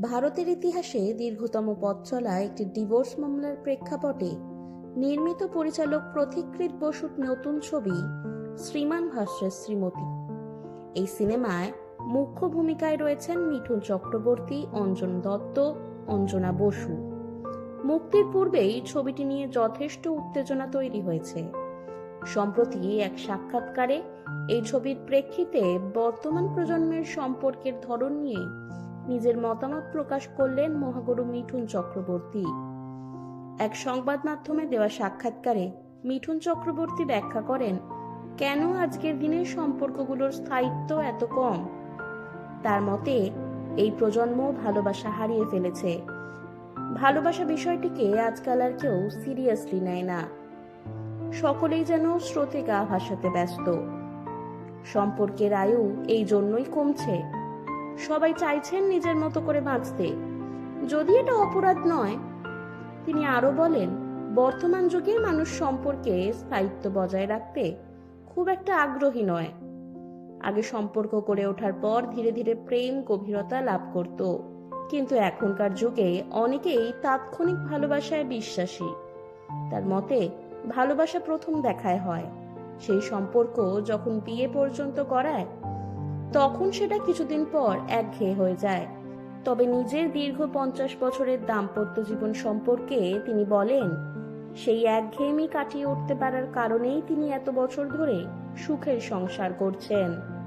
ভারতের ইতিহাসে দীর্ঘতম পথ চলা একটি ডিভোর্স মামলার প্রেক্ষাপটে নির্মিত পরিচালক প্রতিকৃত বসুর নতুন ছবি শ্রীমান ভাস্রের শ্রীমতী। এই সিনেমায় মুখ্য ভূমিকায় রয়েছেন মিঠুন চক্রবর্তী, অঞ্জন দত্ত, অঞ্জনা বসু। মুক্তির পূর্বেই ছবিটি নিয়ে যথেষ্ট উত্তেজনা তৈরি হয়েছে। সম্প্রতি এক সাক্ষাৎকারে এই ছবির প্রেক্ষিতে বর্তমান প্রজন্মের সম্পর্কের ধরন নিয়ে নিজের মতামত প্রকাশ করলেন মহাগুরু মিঠুন চক্রবর্তী। এক সংবাদ মাধ্যমে দেওয়া সাক্ষাৎকারে মিঠুন চক্রবর্তী ব্যাখ্যা করেন, কেন আজকের দিনের সম্পর্কগুলোর স্থায়িত্ব এত কম? তার মতে, এই প্রজন্ম ভালোবাসা হারিয়ে ফেলেছে। ভালোবাসা বিষয়টিকে আজকাল আর কেউ সিরিয়াসলি নেয় না। সকলেই যেন স্রোতে গা ভাসাতে ব্যস্ত। সম্পর্কের আয়ু এই জন্যই কমছে। সবাই চাইছেন নিজের মতো করে বাঁচতে। যদি এটা অপরাধ নয়, তিনি আরও বলেন, বর্তমান যুগে মানুষ সম্পর্কে স্থায়িত্ব বজায় রাখতে খুব একটা আগ্রহী নয়। আগে সম্পর্ক করে ওঠার পর ধীরে ধীরে প্রেম, গভীরতা লাভ করত। কিন্তু এখনকার যুগে অনেকেই তাৎক্ষণিক ভালোবাসায় বিশ্বাসী। তার মতে, ভালোবাসা প্রথম দেখায় হয়। সেই সম্পর্ক যখন বিয়ে পর্যন্ত করায় তখন সেটা কিছুদিন পর একঘেয়ে হয়ে যায়। তবে নিজের দীর্ঘ পঞ্চাশ বছরের দাম্পত্য জীবন সম্পর্কে তিনি বলেন, সেই একঘেয়েমি কাটিয়ে উঠতে পারার কারণেই তিনি এত বছর ধরে সুখের সংসার করছেন।